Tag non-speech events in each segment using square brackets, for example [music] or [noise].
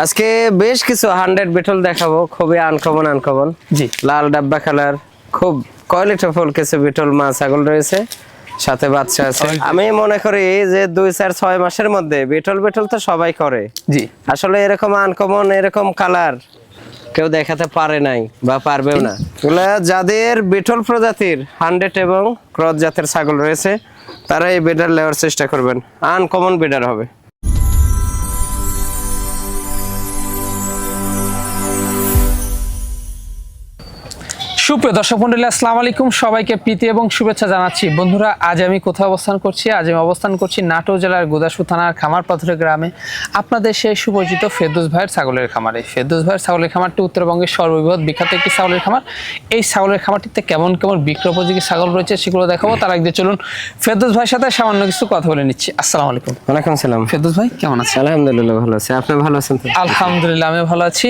আজকে বেশ কিছু হান্ড্রেড বিটল দেখাবো খুবই আনকমন আনকমন জি। লাল ডাব্বা কালার খুব কোয়ালিটি ফুল কিছু বিটল মা ছাগল রয়েছে সাথে বাচ্চা আছে। আমি মনে করি যে দুই চার ছয় মাসের মধ্যে বিটল বিটল তো সবাই করে। জি। আসলে এরকম আনকমন এরকম কালার কেউ দেখাতে পারে নাই বা পারবেও না। এগুলা যাদের বিটল প্রজাতির হান্ড্রেড এবং ক্রস জাতের ছাগল রয়েছে তারা এই বেডার নেওয়ার চেষ্টা করবেন। আনকমন বেডার হবে। সুপ্রিয় দর্শক মন্ডলী আসসালামু আলাইকুম। সবাইকে প্রীতি এবং শুভেচ্ছা জানাচ্ছি। বন্ধুরা আজ আমি কোথায় অবস্থান করছি? আজ আমি অবস্থান করছি নাটোর জেলার গোদাসু থানার খামার পাথরের গ্রামে। আপনাদের সেই সুপরিচিত ফেরদৌস ভাইয়ের ছাগলের খামারে। ফেরদৌস ভাইয়ের ছাগলের খামারটি উত্তরবঙ্গের সর্ববৃহৎ বিখ্যাত একটি ছাগলের খামার। এই ছাগলের খামারটিতে কেমন কেমন বিক্রয় উপযোগী ছাগল রয়েছে সেগুলো দেখাবো। তার আগে চলুন ফেরদৌস ভাইয়ের সাথে সামান্য কিছু কথা বলে নিচ্ছি। আসসালামু আলাইকুম। ওয়ালাইকুম সালাম ফেরদৌস ভাই কেমন আছেন? আলহামদুলিল্লাহ ভালো আছে। আপনি ভালো আছেন আলহামদুলিল্লাহ আমি ভালো আছি।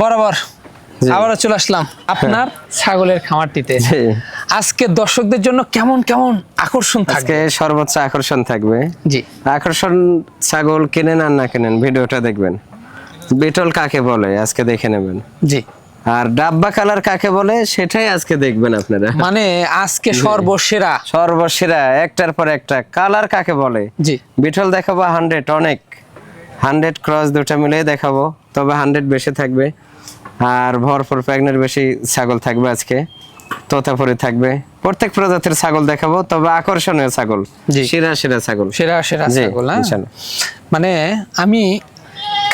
বরাবর আবারও চলে আসলাম আপনার ছাগলের খামারটিতে। আজকে দর্শকদের জন্য কেমন কেমন আকর্ষণ থাকবে? সর্বোচ্চ আকর্ষণ থাকবে। জি। আকর্ষণ ছাগল কেনেন আর না কেনেন ভিডিওটা দেখবেন। বিটল কাকে বলে আজকে দেখে নেবেন। জি। আর ডাব্বা কালার কাকে বলে সেটাই আজকে দেখবেন আপনারা। মানে আজকে সর্বসেরা। সর্বসেরা একটার পর একটা। কালার কাকে বলে? জি। বিটল দেখাবো হান্ড্রেড অনেক। হান্ড্রেড ক্রস দুটা মিলে দেখাবো তবে হান্ড্রেড বেশি থাকবে। আর ভরপুর প্রেগনেন্ট বেশি ছাগল থাকবে আজকে। তোতাপুরি থাকবে। প্রত্যেক প্রজাতির ছাগল দেখাবো তবে আকর্ষণীয় ছাগল। সেরা সেরা ছাগল। সেরা সেরা ছাগল হ্যাঁ? মানে আমি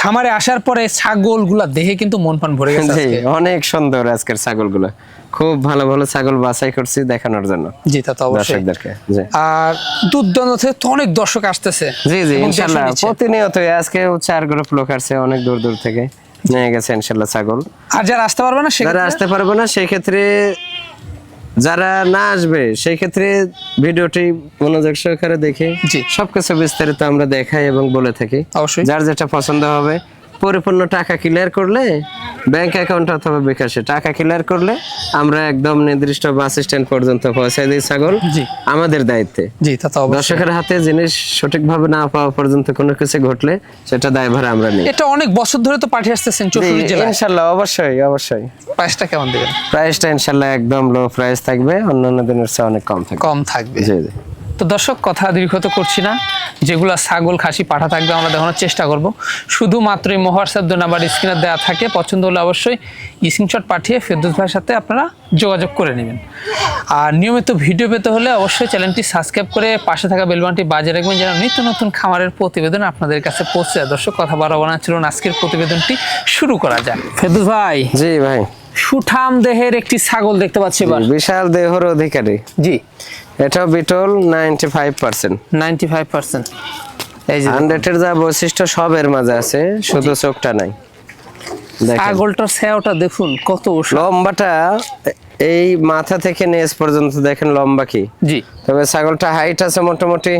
খামারে আসার পরে ছাগলগুলা দেখে কিন্তু মন প্রাণ ভরে গেছে অনেক সুন্দর আজকের ছাগলগুলো। খুব ভালো ভালো ছাগল বাছাই করছি দেখানোর জন্য। জি তা তো অবশ্যই। দর্শকদেরকে আর দুর্দান্ত থেকে তো অনেক দর্শক আসতেছে। জি জি নিচ্ছে। প্রতিনিয়ত আজকে চার গ্রুপ লোক আসছে অনেক দূর দূর থেকে। নিয়ে গেছে ইনশাল্লাহ ছাগল। আর যারা আসতে পারবে না যারা আসতে পারবে না সেই ক্ষেত্রে যারা না আসবে সেই ক্ষেত্রে ভিডিওটি মনোযোগ সহকারে দেখে সবকিছু বিস্তারিত আমরা দেখাই এবং বলে থাকি। অবশ্যই। যার যেটা পছন্দ হবে পরিপূর্ণ টাকা ক্লিয়ার করলে ব্যাংক অ্যাকাউন্ট অথবা বিকাশে টাকা ক্লিয়ার করলে আমরা একদম নির্দিষ্ট বাস স্ট্যান্ড পর্যন্ত পৌঁছায় দিই ছাগল আমাদের দায়িত্বে। জি তা তো অবশ্যই। দর্শকের হাতে জিনিস সঠিকভাবে না পাওয়া পর্যন্ত কোনো কিছু ঘটলে সেটা দায়ভার আমরা নিই। এটা অনেক বছর ধরে তো পাঠিয়ে আসতেছেন চৌষট্টি জেলায়। ইনশাল্লাহ অবশ্যই অবশ্যই। প্রাইসটা কেমন দেবেন? প্রাইসটা ইনশাল্লাহ একদম লো প্রাইস থাকবে অন্যান্য দিনের চেয়ে অনেক কম থাকবে। কম থাকবে। জি জি। তো দর্শক কথা দীর্ঘত করছি না। যেগুলো ছাগল খাসি পাঠা থাকবে আমরা দেখানোর চেষ্টা করব। শুধুমাত্র এই হোয়াটসঅ্যাপ দু নাম্বার স্ক্রিনে দেওয়া থাকে। পছন্দ হলে অবশ্যই স্ক্রিনশট পাঠিয়ে ফেরদৌস ভাইয়ের সাথে আপনারা যোগাযোগ করে নেবেন। আর নিয়মিত ভিডিও পেতে হলে অবশ্যই চ্যানেলটি সাবস্ক্রাইব করে পাশে থাকা বেলবানটি বাজিয়ে রাখবেন যেন নিত্য নতুন খামারের প্রতিবেদন আপনাদের কাছে পৌঁছে যায়। দর্শক কথা বাড়াবো না চলুন আজকের প্রতিবেদনটি শুরু করা যায় ফেরদৌস ভাই জি ভাই। সুঠাম দেহের একটি ছাগল দেখতে পাচ্ছি বিশাল দেহর অধিকারী। জি। এটা Beetal ninety five percent. Ninety five percent. এই যে হান্ড্রেডের যা বৈশিষ্ট্য সব এর মাঝে আছে শুধু চোখটা নাই। দেখেন। ছাগলটার স্যাওটা দেখুন কত। লম্বাটা এই মাথা থেকে নেজ পর্যন্ত দেখেন লম্বা কি। জি। তবে ছাগলটা হাইট আছে মোটামুটি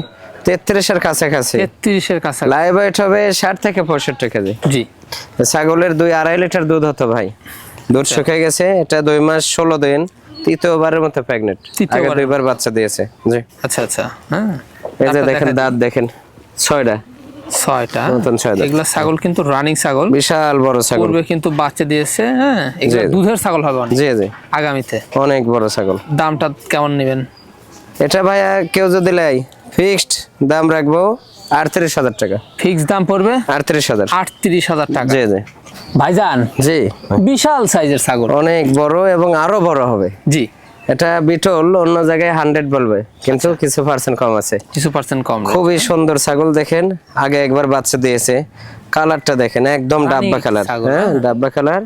তেত্রিশের কাছাকাছি। তেত্রিশের কাছে লাইভ ওয়েট হবে ষাট থেকে পঁয়ষট্টি কেজি। জি। ছাগলের দুই আড়াই লিটার দুধ হতো ভাই। দুধ আচ্ছা। শুকিয়ে গেছে এটা দুই মাস ষোলো দিন। তৃতীয়বারের মতো প্রেগনেন্ট আগে। দুইবার বাচ্চা দিয়েছে। জি। আচ্ছা আচ্ছা হ্যাঁ। এই যে দেখেন দেখা- দাঁত দেখেন ছয়টা। ছয়টা। এগুলো ছাগল কিন্তু রানিং ছাগল। বিশাল বড় ছাগল। পূর্বে কিন্তু বাচ্চা দিয়েছে হ্যাঁ এগুলো দুধের ছাগল হবে অনেক। জি জি। আগামীতে। অনেক বড় ছাগল। দামটা কেমন নেবেন? এটা ভাইয়া কেউ যদি লাই ফিক্সড দাম রাখব আটত্রিশ হাজার টাকা। ফিক্স দাম পড়বে? আটত্রিশ হাজার। আটত্রিশ হাজার টাকা। জি জি। ভাইজান জি। বিশাল সাইজের ছাগল। অনেক বড় এবং আরও বড় হবে। জি। এটা বিটল অন্য জায়গায় হান্ড্রেড বলবে কিন্তু। কিছু পার্সেন্ট কম আছে। কিছু পার্সেন্ট কম। খুবই সুন্দর ছাগল দেখেন আগে একবার বাচ্চা দিয়েছে। কালারটা দেখেন একদম ডাব্বা কালার হ্যাঁ হ্যাঁ। ডাব্বা কালার।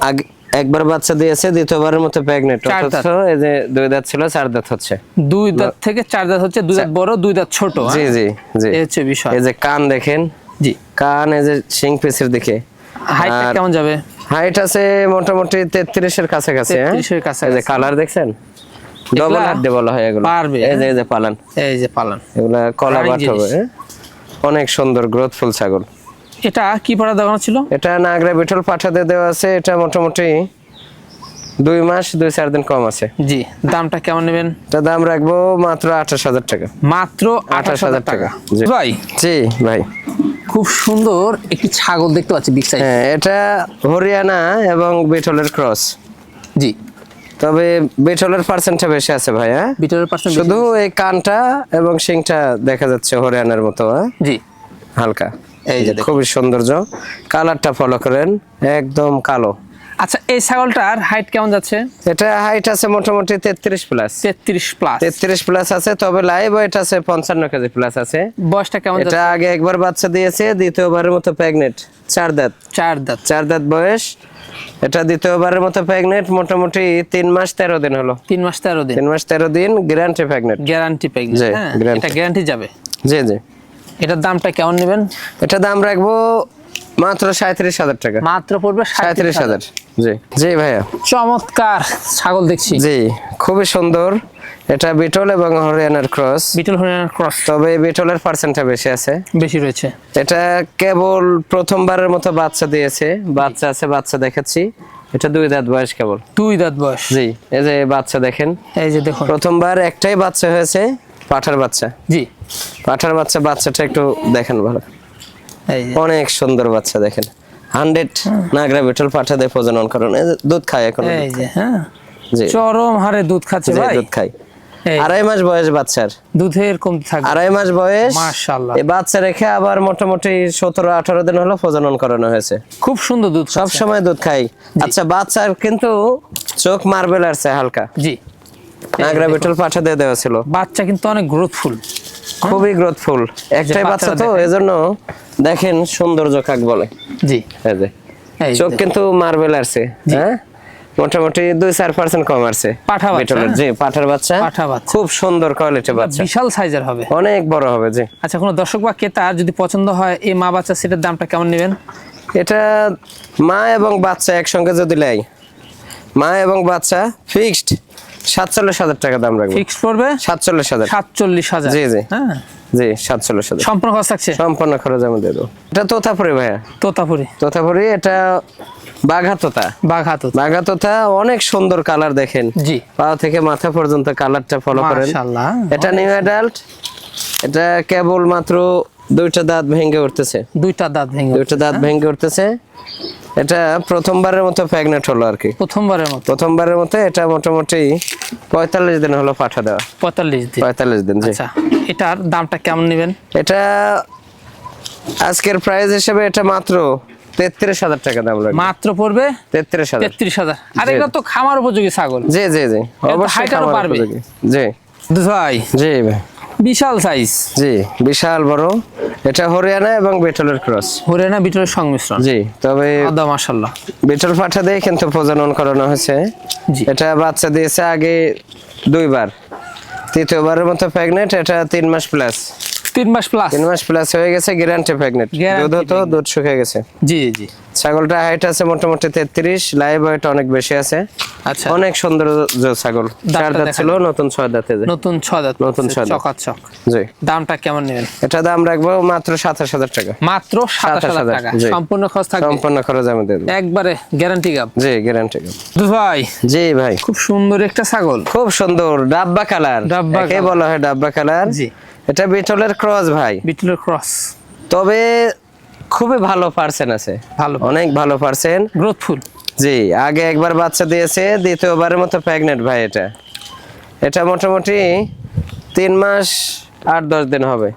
আগে একবার বাচ্চা দিয়েছে দ্বিতীয়বারের মতো প্রেগনেন্ট অথচ এই যে দুই দাঁত ছিল চার দাঁত হচ্ছে। দুই দাঁত থেকে চার দাঁত হচ্ছে দুই দাঁত বড় দুই দাঁত ছোট জি হ্যাঁ? জি জি। এই হচ্ছে বিষয়। এই যে কান দেখেন। জি। কান এই যে শিং পিসের দিকে। হাইটটা কেমন যাবে? হাইট আছে মোটামুটি 33 এর কাছাকাছি কাছে 33 এর কাছাকাছি। এই যে কালার দেখছেন? ডবল হাত দিয়ে বলা হয় এগুলো। পারবে, এই যে এই যে পালান। এই যে পালন। এগুলো কলা বাট হবে হ্যাঁ? অনেক সুন্দর গ্রোথ ফুল ছাগল। এটা কি পড়া দেখানো ছিল? এটা নাগরা বিটল পাঠাতে দেওয়া আছে। এটা মোটামুটি দুই মাস দুই চার দিন কম আছে। জি দামটা কেমন নেবেন? এটা দাম রাখব মাত্র আঠাশ হাজার টাকা। মাত্র আঠাশ হাজার টাকা। ভাই জি ভাই। খুব সুন্দর একটি ছাগল দেখতে পাচ্ছি বিগ সাইজ হ্যাঁ এটা হরিয়ানা এবং বিটলের ক্রস জি। তবে বিটলের পার্সেন্টটা বেশি আছে ভাই হ্যাঁ? বিটারের পার্সেন্ট শুধু এই কানটা এবং শিংটা দেখা যাচ্ছে হরিয়ানার মতো হ্যাঁ? জি। হালকা। এই যে। খুবই সৌন্দর্য। কালারটা ফলো করেন একদম কালো। আচ্ছা এই ছাগলটার হাইট কেমন যাচ্ছে? এটা হাইট আছে মোটামুটি তেত্রিশ প্লাস তেত্রিশ প্লাস তেত্রিশ প্লাস আছে তবে লাইভ ওয়েট আছে পঞ্চান্ন কেজি প্লাস আছে। বয়সটা কেমন এটা যাচ্ছে? আগে একবার বাচ্চা দিয়েছে দ্বিতীয়বারের মতো প্রেগনেন্ট চার দাঁত। চার দাঁত। চার দাঁত বয়স। এটা দ্বিতীয়বারের মতো প্রেগনেন্ট মোটামুটি তিন মাস তেরো দিন হলো। তিন মাস তেরো দিন। তিন মাস তেরো দিন গ্যারান্টি প্রেগনেন্ট গ্যারান্টি প্রেগনেন্ট হ্যাঁ? এটা গ্যারান্টি যাবে? জি জি। এটার দামটা কেমন নেবেন? এটা দাম রাখব মাত্র সাঁত্রিশ হাজার টাকা। মাত্র পড়বে সাঁত্রিশ হাজার। জি। জি ভাইয়া। চমৎকার ছাগল দেখছি। জি খুবই সুন্দর। এটা বিটল এবং হরিয়ানার ক্রস। বিটল হরিয়ানার ক্রস। তবে বিটলের পার্সেন্টটা বেশি আছে। বেশি রয়েছে। এটা কেবল প্রথমবারের মতো বাচ্চা দিয়েছে। বাচ্চা আছে বাচ্চা দেখাচ্ছি। এটা দুই দাঁত বয়স কেবল। দুই দাঁত বয়স। জি এই যে বাচ্চা দেখেন। এই যে দেখুন। প্রথমবার একটাই বাচ্চা হয়েছে পাঠার বাচ্চা। জি। পাঠার বাচ্চা বাচ্চাটা একটু দেখেন ভালো। এই অনেক সুন্দর বাচ্চা দেখেন। হান্ড্রেড নাগরা বিটল পাঠা দিয়ে প্রজনন যে দুধ খায় এখন এই যে হ্যাঁ। চরম হারে দুধ খাচ্ছে ভাই। দুধ খায়। আড়াই মাস বয়স বাচ্চার। দুধের কমতি থাকবে। আড়াই মাস বয়স। মাশাআল্লাহ। এই বাচ্চা রেখে আবার মোটামুটি সতেরো আঠারো দিন হলো প্রজনন করানো হয়েছে। খুব সুন্দর দুধ সব সময় দুধ খাই। আচ্ছা বাচ্চার কিন্তু চোখ মার্বেল আসছে হালকা। জি। নাগরা বিটল পাঠা দিয়ে দেওয়া ছিল। বাচ্চা কিন্তু অনেক গ্রোথফুল খুবই গ্রোথফুল একটাই বাচ্চা তো। এজন্য দেখেন সৌন্দর্য কাক বলে। জি। এই যে। চোখ কিন্তু মার্বেল আসছে হ্যাঁ? মোটামুটি দুই চার পার্সেন্ট কম আছে পাঠা বাচ্চা, বিটলের হ্যাঁ? জি পাঠার বাচ্চা। পাঠা বাচ্চা। খুব সুন্দর কোয়ালিটি বাচ্চা। বিশাল সাইজের হবে। অনেক বড় হবে জি। আচ্ছা কোনো দর্শক বা ক্রেতার যদি পছন্দ হয় এই মা বাচ্চা সেটার দামটা কেমন নেবেন? এটা মা এবং বাচ্চা একসঙ্গে যদি লাই মা এবং বাচ্চা ফিক্সড সাতচল্লিশ হাজার টাকা দাম রাখব। ফিক্স পড়বে? সাতচল্লিশ হাজার। সাতচল্লিশ হাজার। জি, জি। হ্যাঁ। জি সাতচল্লিশ হাজার। সম্পূর্ণ খরচ থাকছে? সম্পূর্ণ খরচ আমি দেবো। এটা তোতাপুরি ভাইয়া। তোতাপুরি। তোতাপুরি এটা বাঘা তোতা বাঘা তো বাঘা তোতা অনেক সুন্দর কালার দেখেন। জি। পা থেকে মাথা পর্যন্ত কালারটা ফলো করেন। মাশাআল্লাহ। এটা নিউ অ্যাডাল্ট এটা কেবল মাত্র দুইটা দাঁত ভেঙে উঠতেছে। দুইটা দাঁত ভেঙে দুইটা দাঁত ভেঙে উঠতেছে। এটা প্রথমবারের মতো প্রেগনেন্ট হলো আর কি। প্রথমবারের মতো। প্রথমবারের মতো এটা মোটামুটি পঁয়তাল্লিশ দিন হলো পাঠা দেওয়া। পঁয়তাল্লিশ দিন। পঁয়তাল্লিশ দিন আচ্ছা এটার দামটা কেমন নেবেন? এটা আজকের প্রাইস হিসেবে এটা মাত্র তেত্রিশ হাজার টাকা দাম লাগবে। মাত্র পড়বে? তেত্রিশ হাজার। তেত্রিশ হাজার। আর এটা তো খামার উপযোগী ছাগল। জি জি জি। অবশ্যই। জি। ভাই। জি ভাই। বিশাল সাইজ জি বিশাল বড়। এটা হরিয়ানা এবং বেটলের ক্রস হরিয়ানা বিটলের সংমিশ্রণ। জি তবে আদা মাশাল্লাহ বেটল পাঠা দিয়ে কিন্তু প্রজনন করানো হয়েছে। জি। এটা বাচ্চা দিয়েছে আগে দুইবার। তৃতীয়বারের মতো প্রেগনেন্ট এটা তিন মাস প্লাস তিন মাস প্লাস তিন মাস প্লাস হয়ে গেছে গ্যারান্টি প্রেগনেন্ট দুধ হতো দুধ শুকিয়ে গেছে। জি জি। ছাগলটা হাইট আছে মোটামুটি তেত্রিশ লাইভ ওয়েট অনেক বেশি আছে। আচ্ছা। অনেক সুন্দর ছাগল। চার দাঁত ছিল নতুন ছয় দাঁতে নতুন ছ দাঁত নতুন ছ দাঁত। চকাচক। জি। দামটা কেমন নেবেন? এটা দাম রাখব মাত্র সাতাশ হাজার টাকা। মাত্র সাতাশ হাজার টাকা। সম্পূর্ণ খরচ থাকবে? সম্পূর্ণ খরচ আমি দেবো। একবারে গ্যারান্টি গাব জি গ্যারান্টি ভাই। জি ভাই। খুব সুন্দর একটা ছাগল। খুব সুন্দর ডাব্বা কালার। ডাব্বা colour। বলা হয় ডাব্বা কালার। জি। এটা বিটলের ক্রস ভাই। বিটলের ক্রস। তবে খুবই ভালো পার্সেন আছে। ভালো অনেক ভালো পার্সেন গ্রোথফুল জি আগে একবার বাচ্চা দিয়েছে দ্বিতীয়বারের মতো প্রেগনেন্ট ভাই এটা। এটা মোটামুটি তিন মাস আট দশ দিন হবে।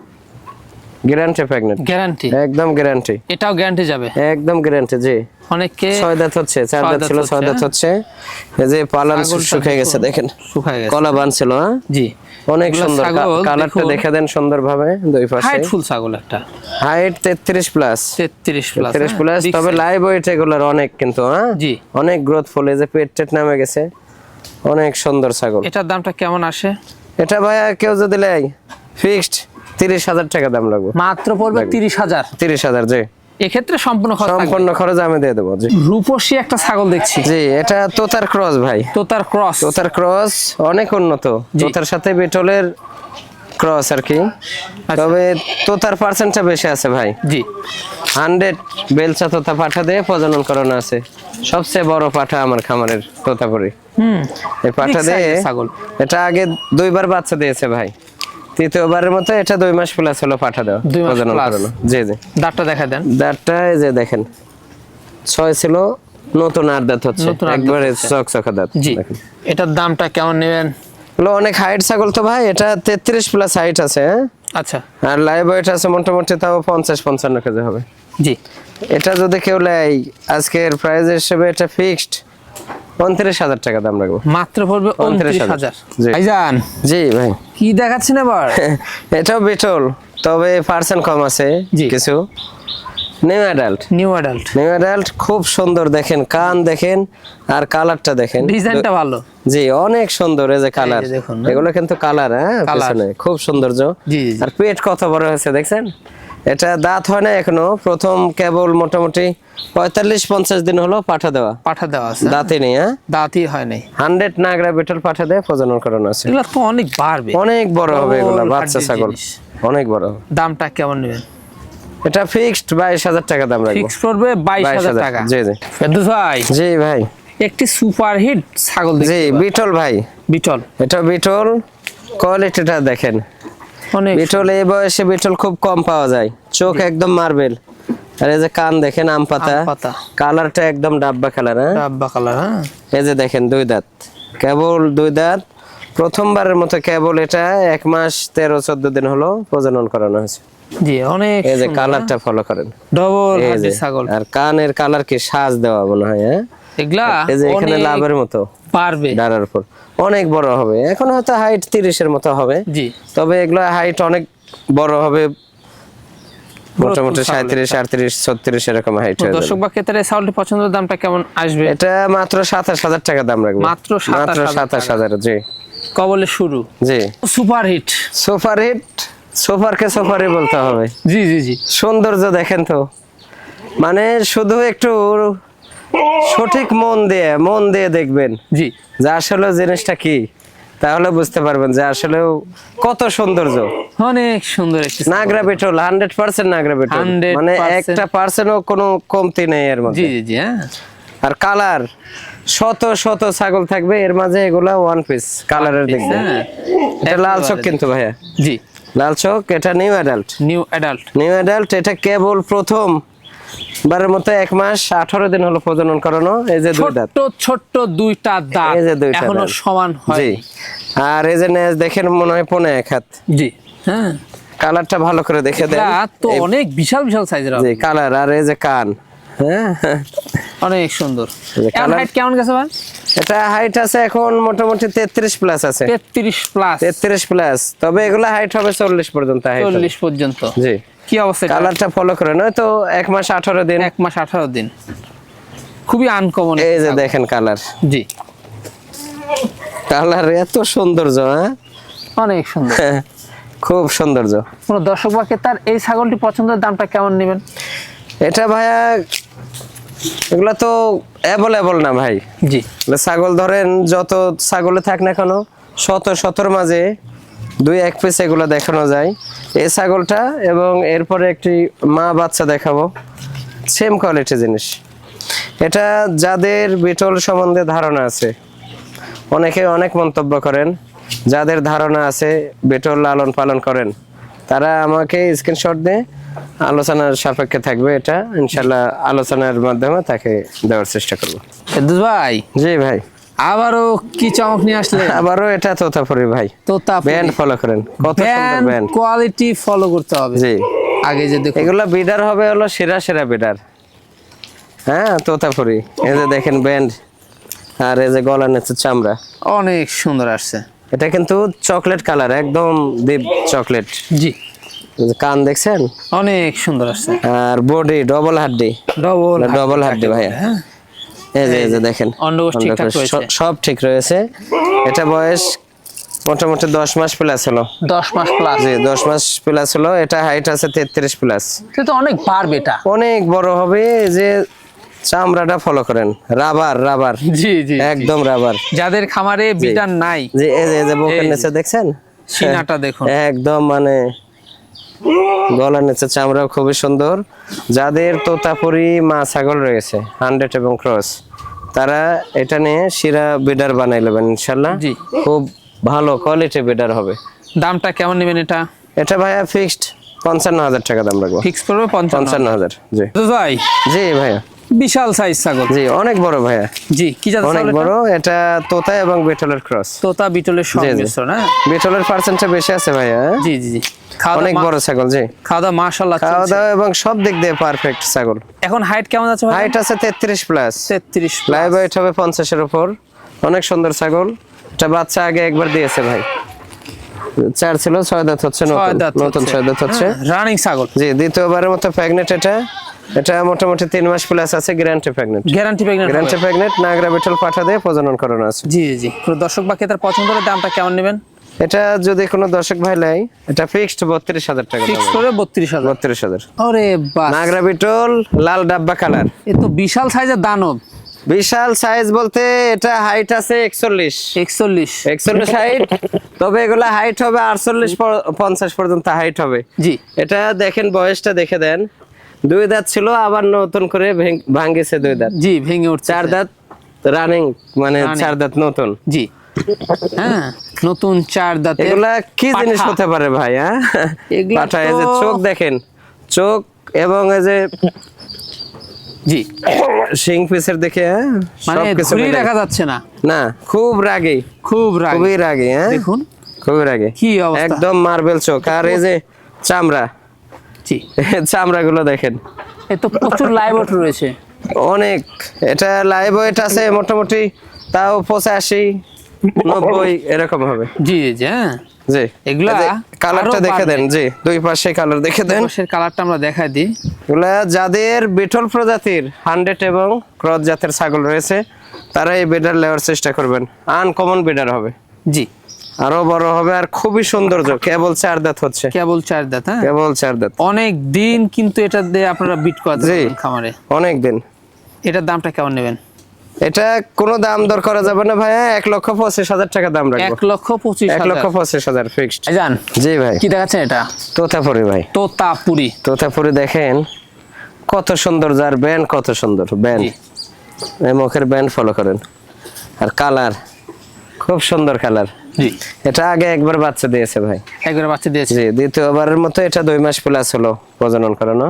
গ্যারান্টি প্রেগনেন্ট গ্যারান্টি একদম গ্যারান্টি এটাও গ্যারান্টি যাবে। একদম গ্যারান্টি জি। অনেকে ছয় দাঁত হচ্ছে চার দাঁত ছিল ছয় দাঁত হচ্ছে। এই যে পালান শুকিয়ে গেছে দেখেন। শুকায় গেছে। কলা বানছিল হ্যাঁ? জি। অনেক সুন্দর কালারটা দেখে দেন সুন্দর ভাবে দুই পাশে। হাইটফুল ছাগল একটা। হাইট তেত্রিশ প্লাস তেত্রিশ প্লাস তেত্রিশ প্লাস তবে লাইভ ওয়েট এগুলোর অনেক কিন্তু হ্যাঁ? জি। অনেক গ্রোথ ফুল এই যে পেট টেট নামে গেছে। অনেক সুন্দর ছাগল। এটার দামটা কেমন আসে? এটা ভাইয়া কেউ যদি লাই ফিক্সড তিরিশ হাজার টাকা দাম লাগবে। মাত্র পড়বে তিরিশ হাজার। তিরিশ হাজার জি। এক্ষেত্রে সম্পূর্ণ খরচ সম্পূর্ণ খরচ আমি দিয়ে দেবো রূপসী একটা ছাগল দেখছি। জি এটা তোতার ক্রস ভাই। তো তার ক্রস। তোতার ক্রস অনেক উন্নত। তোতার সাথে বিটলের ক্রস আর কি। তবে তোতার পার্সেন্টটা বেশি আছে ভাই। জি। হান্ড্রেড বেলচা তোতা পাঠা দিয়ে প্রজনন করানো আছে। সবচেয়ে বড় পাঠা আমার খামারের তোতাপুরি। হুম। এই পাঠা দিয়ে ছাগল। এটা আগে দুইবার বাচ্চা দিয়েছে ভাই। তৃতীয়বারের মতো এটা দুই মাস প্লাস হলো পাঠা দেওয়া দুই মাস। করানো জি জি। দাঁতটা দেখা দেন। দাঁতটা এই যে দেখেন ছয় ছিল নতুন আর দাঁত হচ্ছে। একবারে। চকচকা দাঁত জি। এটার দামটা কেমন নেবেন? হলো অনেক হাইট ছাগল তো ভাই এটা তেত্রিশ প্লাস হাইট আছে হ্যাঁ? আচ্ছা। আর লাইভ ওয়েট আছে মোটামুটি তাও পঞ্চাশ পঞ্চান্ন কেজি হবে। জি। এটা যদি কেউ নেয় আজকের প্রাইস হিসেবে এটা ফিক্সড উনত্রিশ হাজার টাকা দাম রাখব। মাত্র পড়বে উনত্রিশ হাজার। জি। ভাইজান। জি ভাই। কি দেখাচ্ছেন এবার [laughs] এটাও বিটল তবে পার্সেন্ট কম আছে কিছু। New adult new adult new adult খুব সুন্দর দেখেন কান দেখেন আর কালারটা দেখেন। ডিজাইনটা ভালো। জি অনেক সুন্দর এই যে কালার। এগুলো কিন্তু কালার হ্যাঁ খুব সৌন্দর্য। আর পেট কত বড় হয়েছে দেখছেন? এটা দাঁত হয় না এখনও। প্রথম কেবল মোটামুটি পঁয়তাল্লিশ পঞ্চাশ দিন হলো পাঠা দেওয়া। পাঠা দেওয়া আছে। দাঁতে নেই হ্যাঁ? দাঁতই হয় নাই। হান্ড্রেড নাগরা বেটল পাঠা দেয় প্রজনন করানো আছে। এগুলো তো অনেক বাড়বে। অনেক বড় হবে এগুলো বাচ্চা ছাগল। অনেক বড় হবে। দামটা কেমন নেবেন? এটা ফিক্সড বাইশ হাজার টাকা দাম রাখব। ফিক্স করবে বাইশ হাজার টাকা। জি জি। ফেরদৌস ভাই। জি ভাই। একটি সুপার হিট ছাগল জি বিটল ভাই। বিটল। এটা বিটল। কোয়ালিটিটা দেখেন। বিটল এই বয়সে বিটল খুব কম পাওয়া যায়। চোখ একদম মার্বেল। আর এই যে কান দেখেন আম পাতা। কালারটা একদম ডাব্বা কালার হ্যাঁ? ডাব্বা কালার হ্যাঁ। এই যে দেখেন দুই দাঁত। কেবল দুই দাঁত। প্রথমবারের মতো কেবল এটা এক মাস তেরো চোদ্দ দিন হলো প্রজনন করানো হয়েছে। জি অনেক এই যে কালারটা ফলো করেন। ডবল ছাগল। আর কানের কালার কি সাজ দেওয়া মনে হয় হ্যাঁ? এগুলা এই যে এখানে লাভের মতো পারবে ডারার উপর। অনেক বড় হবে। এখন হয়তো হাইট তিরিশের মতো হবে। জি। তবে এগুলো হাইট অনেক বড় হবে। মোটামুটি সাঁত্রিশ আটত্রিশ ছত্রিশ এরকম হাইট দর্শক বা পছন্দের দামটা কেমন আসবে? এটা মাত্র সাতাশ হাজার টাকা দাম রাখব। মাত্র মাত্র সাতাশ হাজার জি। কবলে শুরু। জি। Super hit. সোফার হিট সোফারকে সোফারই বলতে হবে। জি জি জি। সৌন্দর্য দেখেন তো। মানে শুধু একটু সঠিক মন দিয়ে মন দিয়ে দেখবেন জি। যে আসলে জিনিসটা কি তাহলে বুঝতে পারবেন যে আসলে কত সৌন্দর্য। অনেক সুন্দর একটি। Nagra petrol hundred percent Nagra petrol. মানে একটা পার্সেন্টও কোনো কমতি নেই এর মধ্যে। জি জি হ্যাঁ। আর কালার শত শত ছাগল থাকবে এর মাঝে এগুলা ওয়ান পিস কালারের দিক। হ্যাঁ। এটা লাল চোখ কিন্তু ভাইয়া। জি। লাল চোখ এটা new adult new adult new adult এটা কেবল প্রথম বারের মতো এক মাস আঠারো দিন হলো প্রজনন করানো। এই যে দুই দাঁত। ছোট্ট দুইটা দাঁত এই যে দুইটা এখনও সমান হয়। আর এই যে নেজ দেখেন মনে হয় পনে এক হাত। জি হ্যাঁ। কালারটা ভালো করে দেখে দেন। তো অনেক বিশাল বিশাল সাইজের জি কালার। আর এই যে কান। হ্যাঁ অনেক সুন্দর। হাইট কেমন গেছে ভাই? এটা হাইট আছে এখন মোটামুটি তেত্রিশ প্লাস আছে। তেত্রিশ প্লাস তেত্রিশ প্লাস তবে এগুলা হাইট হবে চল্লিশ পর্যন্ত হাইট চল্লিশ পর্যন্ত। জি। কি অবস্থা কালারটা ফলো করে নয় তো এক মাস আঠারো দিন। এক মাস আঠারো দিন। খুবই আনকমন এই যে দেখেন কালার জি। কালার এত সৌন্দর্য হ্যাঁ? অনেক সুন্দর। খুব সৌন্দর্য। কোন দর্শক বা তার এই ছাগলটি পছন্দের দামটা কেমন নেবেন? এটা ভাইয়া এগুলা তো অ্যাভেলেবল না ভাই। জি। ছাগল ধরেন যত ছাগলে থাক না কেন শত শতর মাঝে দুই এক পিস এগুলো দেখানো যায়। এই ছাগলটা এবং এরপরে একটি মা বাচ্চা দেখাবো। সেম কোয়ালিটি জিনিস। এটা যাদের বিটল সম্বন্ধে ধারণা আছে অনেকে অনেক মন্তব্য করেন যাদের ধারণা আছে বিটল লালন পালন করেন তারা আমাকে স্ক্রিনশট দিয়ে আলোচনার সাপেক্ষে থাকবে এটা। ইনশাল্লাহ আলোচনার মাধ্যমে তাকে দেওয়ার চেষ্টা করব। ভাই জি ভাই। আবারও কি চমক নিয়ে আসলে? আবারও এটা তোতাপুরি ভাই। তোতা ব্যান্ড ফলো করেন। কত সুন্দর ব্যান্ড ব্যান্ড কোয়ালিটি ফলো করতে হবে। জি। আগে যে দেখুন। এগুলো বিডার হবে হলো সেরা সেরা বিডার হ্যাঁ তোতাপুরি। এই যে দেখেন ব্যান্ড আর এই যে গলা নিচে চামড়া। অনেক সুন্দর আসছে। এটা কিন্তু চকলেট কালার একদম ডিপ চকলেট জি। কান দেখছেন? অনেক সুন্দর আসছে। আর বডি ডবল হাড্ডি। ডবল ডবল হাড্ডি ভাইয়া। হ্যাঁ। এই যে এই যে দেখেন। সব- ঠিক রয়েছে। এটা বয়স মোটামুটি দশ মাস প্লাস হলো। দশ মাস প্লাস জি দশ মাস প্লাস হলো। এটা হাইট আছে তেত্রিশ প্লাস তো অনেক বাড়বে এটা। অনেক বড় হবে যে চামড়াটা ফলো করেন। Rubber rubber. জি জি একদম রাবার। যাদের খামারে বিটার নাই। যে এই যে বুকের। নিচে দেখছেন? সিনাটা দেখুন। একদম মানে গলার নিচে চামড়াও খুবই সুন্দর। যাদের তোতাপুরি মা ছাগল রয়েছে হান্ড্রেড এবং ক্রস তারা এটা নিয়ে শিরা বেডার বানাই নেবেন ইনশাল্লাহ। জি। খুব ভালো কোয়ালিটি বেডার হবে। দামটা কেমন নেবেন এটা? এটা ভাইয়া ফিক্সড পঞ্চান্ন হাজার টাকা দাম রাখব। ফিক্স করবে পঞ্চান্ন। পঞ্চান্ন হাজার জি। ভাই? জি ভাইয়া। বিশাল সাইজ ছাগল। জি অনেক বড় ভাইয়া। জি কি জাতের অনেক বড় এটা তোতা এবং বেটলের ক্রস তোতা বিটলের। সংমিশ্রণ হ্যাঁ? বেটলের পার্সেন্টটা বেশি আছে ভাইয়া হ্যাঁ? জি জি জি। অনেক বড় ছাগল জি। খাওয়া দাওয়া মাশাল্লাহ খাওয়া দাওয়া এবং সব দিক দিয়ে পারফেক্ট ছাগল। এখন হাইট কেমন আছে হাইট আছে তেত্রিশ প্লাস তেত্রিশ লাইভ ওয়েট হবে পঞ্চাশের উপর। অনেক সুন্দর ছাগল। এটা বাচ্চা আগে একবার দিয়েছে ভাই। চার ছিল ছয় দাঁত হচ্ছে নতুন। নতুন ছয় দাঁত হচ্ছে। রানিং ছাগল। জি দ্বিতীয়বারের মতো প্রেগনেন্ট এটা। এটা মোটামুটি তিন মাস প্লাস আছে guarantee pregnant guarantee pregnant guarantee pregnant Nagra Beetal পাঠা দিয়ে প্রজনন করানো আছে। জি জি কোনো দর্শক বা ক্রেতার পছন্দ হলে দামটা কেমন নেবেন? এটা যদি কোনো দর্শক ভাই লাই এটা ফিক্সড বত্রিশ হাজার টাকা ফিক্স করে বত্রিশ হাজার। বত্রিশ হাজার। আরে বাস। নাগরা বিটল লাল ডাব্বা কালার এ তো বিশাল সাইজের দানব। বিশাল সাইজ বলতে এটা হাইট আছে একচল্লিশ। একচল্লিশ। একচল্লিশ হাইট তবে এগুলা হাইট হবে আটচল্লিশ পঞ্চাশ পর্যন্ত হাইট হবে। জি। এটা দেখেন বয়সটা দেখে দেন। দুই দাঁত ছিল আবার নতুন করে ভেঙ- ভাঙ্গেছে দুই দাঁত। জি ভেঙে উঠছে। চার দাঁত রানিং মানে চার দাঁত নতুন। জি। হ্যাঁ নতুন চার দাঁতে এগুলা কি জিনিস। হতে পারে ভাই হ্যাঁ? পাঠা এই যে চোখ দেখেন চোখ এবং এই যে জি। শিং পিসের দেখে হ্যাঁ? মানে ধরেই রাখা যাচ্ছে না? না খুব রাগী। খুব রাগ। খুবই রাগী হ্যাঁ? দেখুন। খুবই রাগী। কি অবস্থা? একদম মার্বেল চোখ। আর এই যে চামড়া জি। চামড়া গুলো দেখেন। এ তো প্রচুর লাইভ রয়েছে। অনেক। এটা লাইভ ওয়েট আছে মোটামুটি তাও পঁচাশি নব্বই এরকম হবে। জি জি হ্যাঁ। জি। এগুলা কালারটা দেখে দেন জি দুই পাশে কালার দেখে দেন। পাশের কালারটা আমরা দেখাই দিই। এগুলা যাদের বিটল প্রজাতির হান্ড্রেড এবং ক্রস জাতের ছাগল রয়েছে তারা এই বেডার নেওয়ার চেষ্টা করবেন। আনকমন বেডার হবে। জি। আরও বড় হবে আর খুবই সৌন্দর্য। কেবল চার দাঁত হচ্ছে। কেবল চার দাঁত হ্যাঁ? কেবল চার দাঁত। অনেক দিন কিন্তু এটা দিয়ে আপনারা বিট করাতে। খামারে। অনেক দিন। এটার দামটা কেমন নেবেন? এটা কোনো দাম দর করা যাবে না ভাইয়া। এক লক্ষ পঁচিশ হাজার টাকা দাম রাখব। এক লক্ষ পঁচিশ এক লক্ষ পঁচিশ হাজার ফিক্সড জান জি ভাই। কি দেখাচ্ছেন এটা? তোতাপুরি ভাই। তোতাপুরি। তোতাপুরি দেখেন। কত সুন্দর যার ব্যান্ড কত সুন্দর ব্যান্ড। এই মুখের ব্যান্ড ফলো করেন। আর কালার। খুব সুন্দর কালার। জি। এটা আগে একবার বাচ্চা দিয়েছে ভাই। একবার বাচ্চা দিয়েছে। জি দ্বিতীয়বারের মতো এটা দুই মাস প্লাস হলো প্রজনন করানো।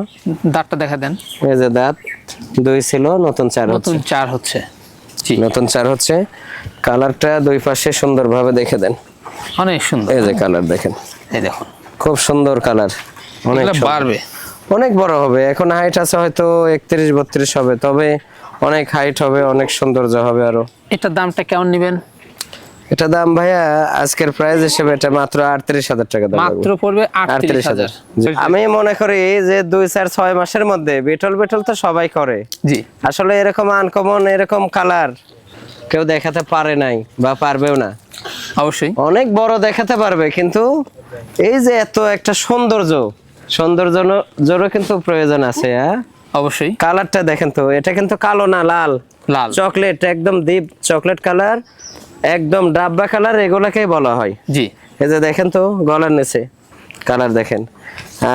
দাঁতটা দেখা দেন। এই যে দাঁত দুই ছিল নতুন চার হচ্ছে। নতুন চার হচ্ছে। জি। নতুন চার হচ্ছে। কালারটা দুই পাশে সুন্দরভাবে দেখে দেন। অনেক সুন্দর। এই যে কালার দেখেন। এই দেখুন। খুব সুন্দর কালার। অনেক বাড়বে। অনেক বড় হবে। এখন হাইট আছে হয়তো একত্রিশ বত্রিশ হবে। তবে অনেক হাইট হবে অনেক সৌন্দর্য হবে আরও। এটার দামটা কেমন নেবেন? এটা দাম ভাইয়া আজকের প্রাইস হিসেবে এটা মাত্র আটত্রিশ হাজার টাকা দাম মাত্র পড়বে আটত্রিশ হাজার। আমি মনে করি যে দুই চার ছয় মাসের মধ্যে বিটল বিটল তো সবাই করে। জি। আসলে এরকম আনকমন এরকম কালার কেউ দেখাতে পারে নাই বা পারবেও না। অবশ্যই। অনেক বড় দেখাতে পারবে কিন্তু এই যে এত একটা সৌন্দর্য সৌন্দর্য জোরও কিন্তু প্রয়োজন আছে হ্যাঁ? অবশ্যই। কালারটা দেখেন তো এটা কিন্তু কালো না লাল। লাল। চকলেট একদম ডিপ চকলেট কালার একদম ডাব্বা কালার এগুলাকে বলা হয়। জি। এই যে দেখেন তো গলার নিচে কালার দেখেন।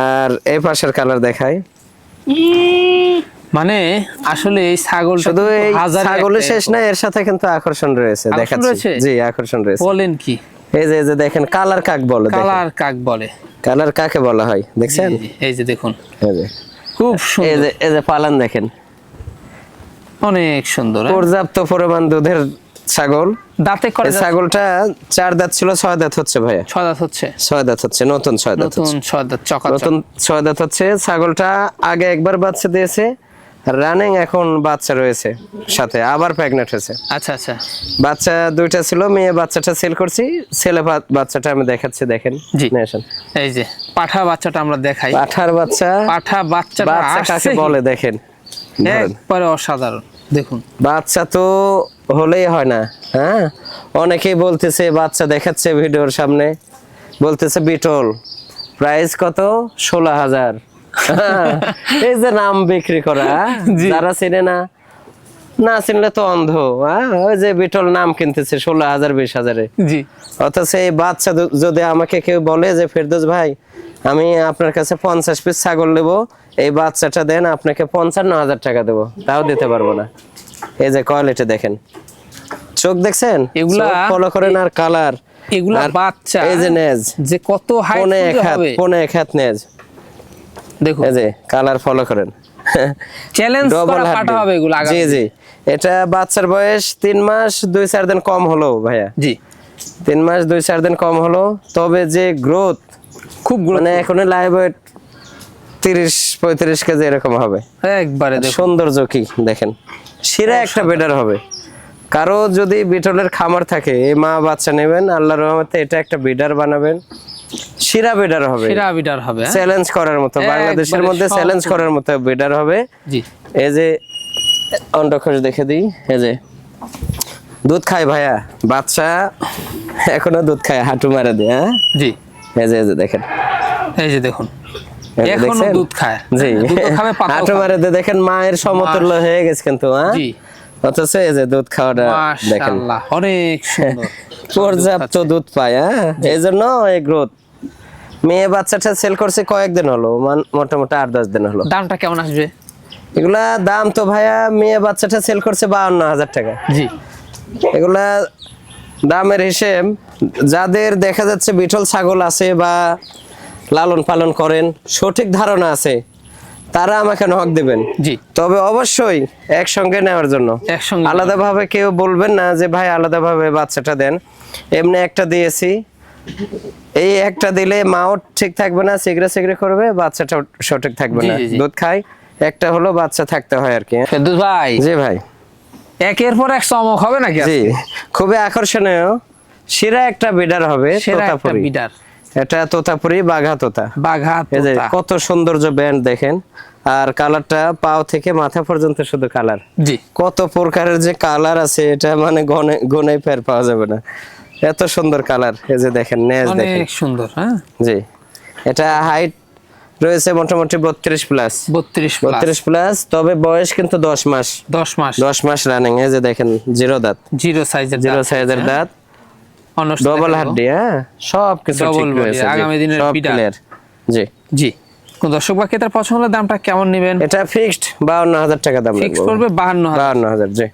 আর এই পাশের কালার দেখায় মানে আসলে এই ছাগল শুধু এই ছাগলের শেষ না এর সাথে কিন্তু আকর্ষণ রয়েছে দেখাচ্ছি। জি আকর্ষণ রয়েছে। বলেন কি? এই যে এই যে দেখেন কালার কাক বলে কালার কাক বলে। কালার কাকে বলা হয় দেখছেন? এই যে দেখুন। এই যে। খুব সুন্দর। এই যে এই যে পালান দেখেন। অনেক সুন্দর হ্যাঁ? পর্যাপ্ত পরিমাণ দুধের ছাগল। দাঁতে করে ছাগলটা চার দাঁত ছিল ছয় দাঁত হচ্ছে ভাইয়া। ছয় দাঁত হচ্ছে? ছয় দাঁত হচ্ছে নতুন ছয় দাঁত নতুন ছয় দাঁত চকা নতুন ছয় দাঁত হচ্ছে ছাগলটা আগে একবার বাচ্চা দিয়েছে রানিং এখন বাচ্চা রয়েছে সাথে আবার প্রেগনেন্ট হয়েছে। আচ্ছা আচ্ছা। বাচ্চা দুইটা ছিল মেয়ে বাচ্চাটা সেল করছি ছেলে বাচ্চাটা আমি দেখাচ্ছি দেখেন জি। আসেন। এই যে পাঠা বাচ্চাটা আমরা দেখাই। পাঠার বাচ্চা পাঠা বাচ্চাটা বাচ্চা কাকে বলে দেখেন। একবারে অসাধারণ দেখুন। বাচ্চা তো হলেই হয় না হ্যাঁ? অনেকেই বলতেছে বাচ্চা দেখাচ্ছে ভিডিওর সামনে বলতেছে বিটল প্রাইস কত? ষোলো হাজার। [laughs] এই যে নাম বিক্রি করা। যারা চেনে না না চিনলে তো অন্ধ হ্যাঁ? ওই যে বিটল নাম কিনতেছে ষোলো হাজার বিশ হাজারে। জি। অথচ এই বাচ্চা যদি আমাকে কেউ বলে যে ফেরদৌস ভাই আমি আপনার কাছে পঞ্চাশ পিস ছাগল নেব এই বাচ্চাটা দেন আপনাকে পঞ্চান্ন হাজার টাকা দেবো তাও দিতে পারব না। এই যে কোয়ালিটি দেখেন। চোখ দেখছেন? এগুলা- ফলো করেন আর কালার এগুলা বাচ্চা। এই যে নেজ। যে কত হাইট পনে এক হাত পনে এক হাত নেজ। দেখুন। এই যে কালার ফলো করেন। চ্যালেঞ্জ করা পাঠা হবে এগুলো জি জি। এটা বাচ্চার বয়স তিন মাস দুই চার দিন কম হলো ভাইয়া। জি। তিন মাস দুই চার দিন কম হলো। তবে যে গ্রোথ খুব মানে এখন লাইভ ওয়েট তিরিশ পঁয়ত্রিশ কেজি এরকম হবে। একবারে সৌন্দর্য কি দেখেন। শিরা একটা বেটার হবে। কারও যদি বিটলের খামার থাকে এই মা বাচ্চা নেবেন আল্লাহর রহমতে এটা একটা বিডার বানাবেন শিরা বেডার হবে। সেরা বিটার হবে হ্যাঁ? চ্যালেঞ্জ করার মতো বাংলাদেশের মধ্যে চ্যালেঞ্জ করার মতো বেডার হবে। জি। এই যে অন্ডকোষ দেখে দিই এই যে দুধ খায় ভাইয়া বাচ্চা এখনও দুধ খায় হাঁটু মারা দিয়ে হ্যাঁ? জি। এই যে এই যে দেখেন। এই যে দেখুন। এখনও দুধ খায়। জি। খাবে হাঁটু খাবে। মারা দিয়ে দেখেন মায়ের সমতুল্য হয়ে গেছে কিন্তু হ্যাঁ? জি। অথচ এই যে দুধ খাওয়াটা দেখেন। অনেক সুন্দর। [laughs] পর্যাপ্ত দুধ পায় হ্যাঁ? এই জন্য এই গ্রোথ। মেয়ে বাচ্চাটা সেল করছে কয়েকদিন হলো মোটামুটি আট দশ দিন হলো। দামটা কেমন আসবে? এগুলা দাম তো ভাইয়া মেয়ে বাচ্চাটা সেল করছে বাউন্ন হাজার টাকা। জি। এগুলা দামের হিসেব যাদের দেখা যাচ্ছে বিঠল ছাগল আছে বা লালন পালন করেন সঠিক ধারণা আছে তারা আমাকে নক দেবেন। জি। তবে অবশ্যই একসঙ্গে নেওয়ার জন্য। আলাদাভাবে কেউ বলবেন না যে ভাই আলাদাভাবে বাচ্চাটা দেন। এমনি একটা দিয়েছি। এই একটা দিলে মাও ঠিক থাকবে না সিগরে সিগরে করবে বাচ্চাটা সঠিক থাকবে না। দুধ খায় একটা হলো বাচ্চা থাকতে হয় আর কি ফেরদৌস ভাই। জি ভাই। একের পর এক চমক হবে নাকি জি। খুবই আকর্ষণীয়। শিরা একটা বিডার হবে সেরা একটা বিটার এটা তোতাপুরি বাঘা তোতা। বাঘা তোতা। কত সৌন্দর্য ব্যান্ড দেখেন। আর কালারটা পাও থেকে মাথা পর্যন্ত শুধু কালার। জি। কত প্রকারের যে কালার আছে এটা মানে গনে গনে ফের পাওয়া যাবে না। এত সুন্দর কালার। এই যে দেখেন নেজ দেখেন। অনেক সুন্দর হ্যাঁ? জি। এটা হাইট রয়েছে মোটামুটি বত্রিশ প্লাস বত্রিশ বত্রিশ প্লাস তবে বয়স কিন্তু দশ মাস। দশ মাস। দশ মাস রানিং এই যে দেখেন জিরো দাঁত। জিরো সাইজের জিরো সাইজের দাঁত। ডবল হাড্ডি হ্যাঁ? সব কিছু ঠিক রয়েছে আগামী দিনের বিডার। জি। জি। কোন দর্শক বা ক্রেতার পছন্দ হলে দামটা কেমন নেবেন? এটা ফিক্সড বাউন্ন হাজার টাকা দাম ফিক্স করবে বাহান্ন হাজার। বাউন্ন হাজার জি।